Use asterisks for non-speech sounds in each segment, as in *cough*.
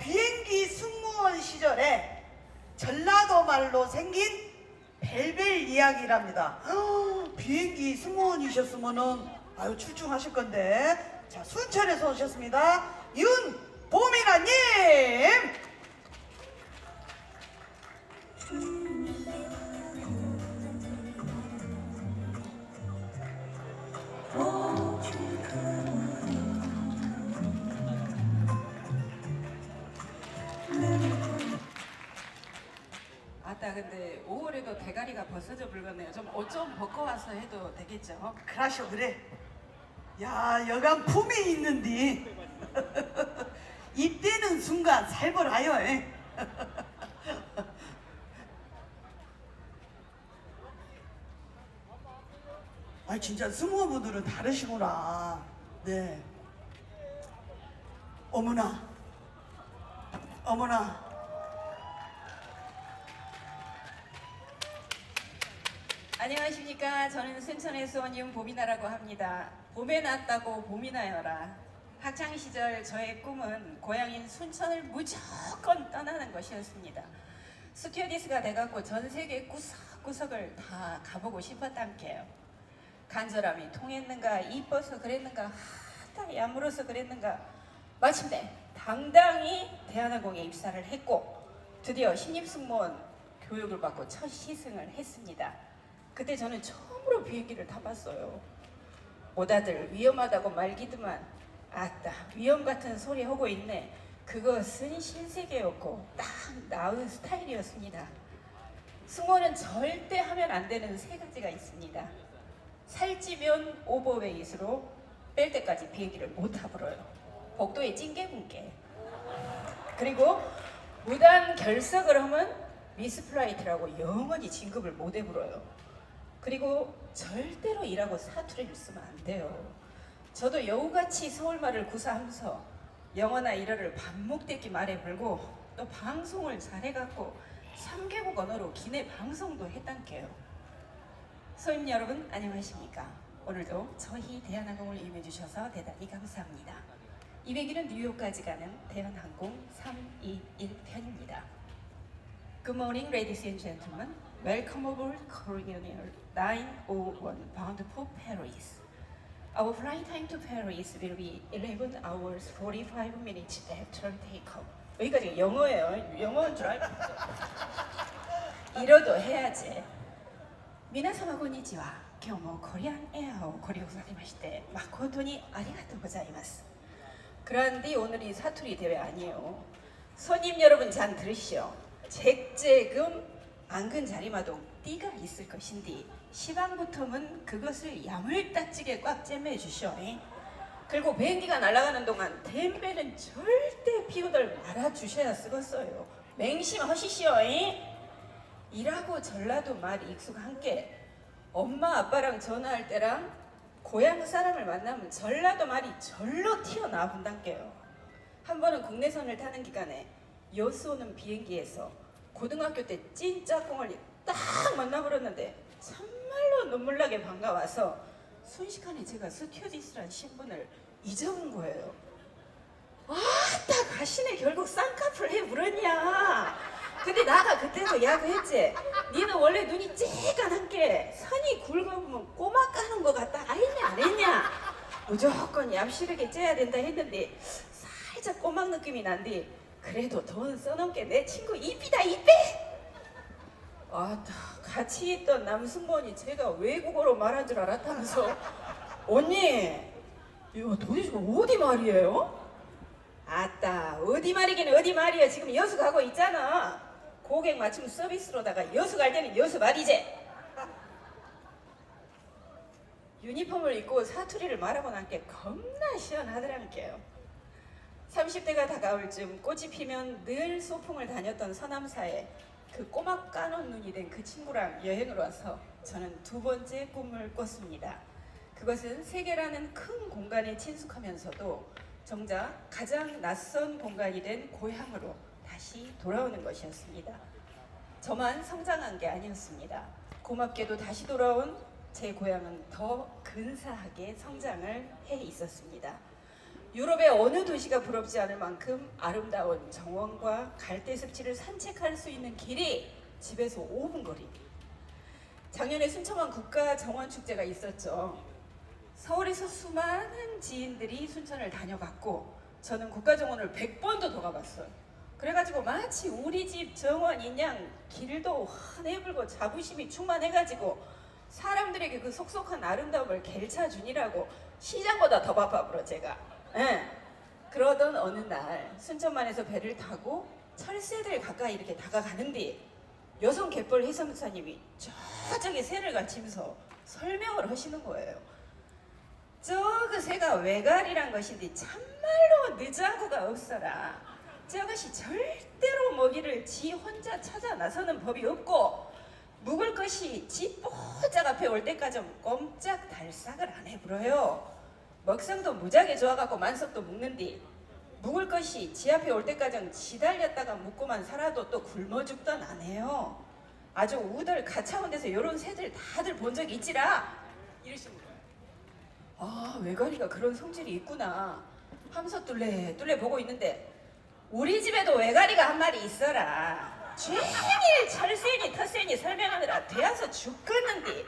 비행기 승무원 시절에 전라도 말로 생긴 벨벨 이야기랍니다. 헉, 비행기 승무원이셨으면은 아유 출중하실 건데 자 순천에서 오셨습니다. 윤보미나님. 근데 5월에도 대가리가 벗어져 불겠네요. 좀 옷 좀 벗고 와서 해도 되겠죠? 그라쇼 그래. 야 여간 품이 있는디. *laughs* 입대는 순간 살벌하여. 에. *laughs* 아 진짜 승무원분들은 다르시구나. 네. 어머나. 어머나. 안녕하십니까. 저는 순천에서 온 윤보미나라고 합니다. 봄에 났다고 봄이 나여라. 학창 시절 저의 꿈은 고향인 순천을 무조건 떠나는 것이었습니다. 스튜어디스가 돼갖고 전 세계 구석구석을 다 가보고 싶었단게요. 간절함이 통했는가, 이뻐서 그랬는가, 하다 야물어서 그랬는가. 마침내 당당히 대한항공에 입사를 했고 드디어 신입승무원 교육을 받고 첫 시승을 했습니다. 그때 저는 처음으로 비행기를 타봤어요. 오다들 위험하다고 말기드만 아따 위험 같은 소리 하고 있네. 그것은 신세계였고 딱 나은 스타일이었습니다. 승무원은 절대 하면 안 되는 세 가지가 있습니다. 살찌면 오버웨이스로 뺄 때까지 비행기를 못 타버려요. 복도에 찡개군게. 그리고 무단 결석을 하면 미스플라이트라고 영원히 진급을 못 해불어요. 그리고 절대로 일하고 사투리를 쓰면 안 돼요. 저도 여우같이 서울말을 구사하면서 영어나 일어를 반복되게 말해불고 또 방송을 잘해갖고 3개국 언어로 기내 방송도 했단게요. 소임 여러분 안녕하십니까? 오늘도 저희 대한항공을 임해 주셔서 대단히 감사합니다. 200일은 뉴욕까지 가는 대한항공 321편입니다. Good morning, ladies and gentlemen. Welcome aboard Korean Air 901 bound for Paris. Our flight time to Paris will be 11 hours 45 minutes after takeoff. 여기까지 영어예요. 영어인 줄 알고. 이러도 해야지. 皆様こんにちは。今日もコリアンエアをご利用されまして誠にありがとうございます。 그런데 오늘이 사투리 대회 아니에요. 손님 여러분 잘 들으시오. 잭잭음 안근 자리마도 띠가 있을 것인데 시방부터는 그것을 야물딱지게 꽉 잼매 주시오. 그리고 비행기가 날아가는 동안 댐배는 절대 피우들 말아 주셔야 쓰겠어요. 맹심하시시오. 일하고 전라도 말 익숙한 게 엄마 아빠랑 전화할 때랑 고향 사람을 만나면 전라도 말이 절로 튀어나온단게요. 한 번은 국내선을 타는 기간에 여수 오는 비행기에서 고등학교 때 찐짝꿍을 딱 만나버렸는데 참말로 눈물나게 반가워서 순식간에 제가 스튜어디스란 신분을 잊어본 거예요. 아따 가시네. 결국 쌍꺼풀 해 물었냐. 근데 나가 그때도 야구했지. 니는 원래 눈이 쬐깐한 게 선이 굵어보면 꼬마 까는 거 같다. 안 했냐. 무조건 얌실하게 째야 된다 했는데 살짝 꼬막 느낌이 난디 그래도 돈 써놓은 게내 친구 이삐다 이삐 아따 같이 있던 남승무원이 제가 외국어로 말한 줄 알았다면서. 언니 이거 도대체 어디 말이에요? 아따 어디 말이긴 어디 말이야 지금 여수 가고 있잖아. 고객 맞춤 서비스로다가 여수 갈 때는 여수 말이지? 유니폼을 입고 사투리를 말하고 난게 겁나 시원하더란게요 30대가 다가올 즈음 꽃이 피면 늘 소풍을 다녔던 서남사에 그 꼬막 까놓은 눈이 된 그 친구랑 여행을 와서 저는 두 번째 꿈을 꿨습니다. 그것은 세계라는 큰 공간에 친숙하면서도 정작 가장 낯선 공간이 된 고향으로 다시 돌아오는 것이었습니다. 저만 성장한 게 아니었습니다. 고맙게도 다시 돌아온 제 고향은 더 근사하게 성장을 해 있었습니다. 유럽의 어느 도시가 부럽지 않을 만큼 아름다운 정원과 갈대 습지를 산책할 수 있는 길이 집에서 5분 거리. 작년에 순천만 국가 정원 축제가 있었죠. 서울에서 수많은 지인들이 순천을 다녀갔고 저는 국가 정원을 100번도 더 가봤어요. 그래가지고 마치 우리 집 정원인 양 길도 환해불고 자부심이 충만해가지고 사람들에게 그 속속한 아름다움을 갤차 주니라고 시장보다 더 바빠 불어 제가. 예. 그러던 어느 날 순천만에서 배를 타고 철새들 가까이 이렇게 다가가는데 여성 갯벌 해성사님이 저쪽에 새를 갖추면서 설명을 하시는 거예요. 저그 새가 외갈이란 것인데 참말로 늦어하고가 없어라. 저것이 절대로 먹이를 지 혼자 찾아 나서는 법이 없고 묵을 것이 지 뽀짝 앞에 올 때까지 꼼짝 달싹을 안 해불어요. 먹성도 무지하게 좋아갖고 만석도 묵는디 묵을 것이 지 앞에 올 때까지 지달렸다가 묵고만 살아도 또 굶어 죽던 안 해요. 아주 우들 가차원 데서 요런 새들 다들 본 적 있지라 이러시는 거예요. 아 외가리가 그런 성질이 있구나 하면서 뚫레 뚫레 보고 있는데 우리 집에도 외가리가 한 마리 있어라 종일 철새니 텃새니 설명하느라 되어서 죽겠는데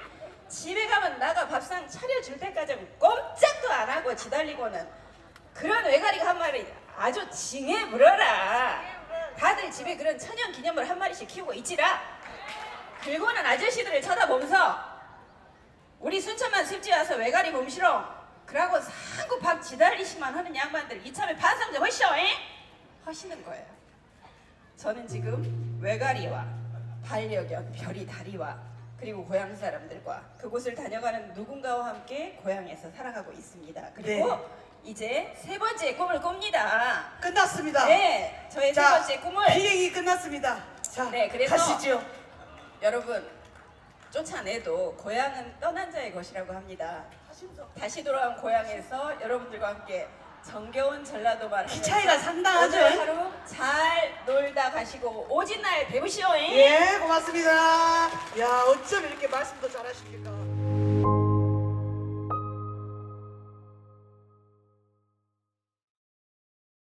집에 가면 나가 밥상 차려줄 때까지 꼼짝도 안 하고 지달리고는 그런 외가리가 한 마리 아주 징해 물어라. 다들 집에 그런 천연 기념물 한 마리씩 키우고 있지라. 그리고는 아저씨들을 쳐다보면서 우리 순천만 습지 와서 외가리 봄시러 그러고 상구 밥 지달리시만 하는 양반들 이참에 반성 좀 하시오 에? 하시는 거예요. 저는 지금 외가리와 반려견 별이 다리와 그리고 고향 사람들과 그곳을 다녀가는 누군가와 함께 고향에서 살아가고 있습니다 그리고 네. 이제 세 번째 꿈을 꿉니다 끝났습니다. 네 저의 세 자, 번째 꿈을 비행이 끝났습니다. 자, 네, 그래서- 가시죠. 여러분 쫓아내도 고향은 떠난 자의 것이라고 합니다. 다시 돌아온 고향에서 여러분들과 함께 정겨운 전라도만 키 차이가 상당하죠? 오늘 하루 잘 놀다 가시고 오진 날 뵈보시오. 잉? 예, 고맙습니다. 야, 어쩜 이렇게 말씀도 잘하십니까?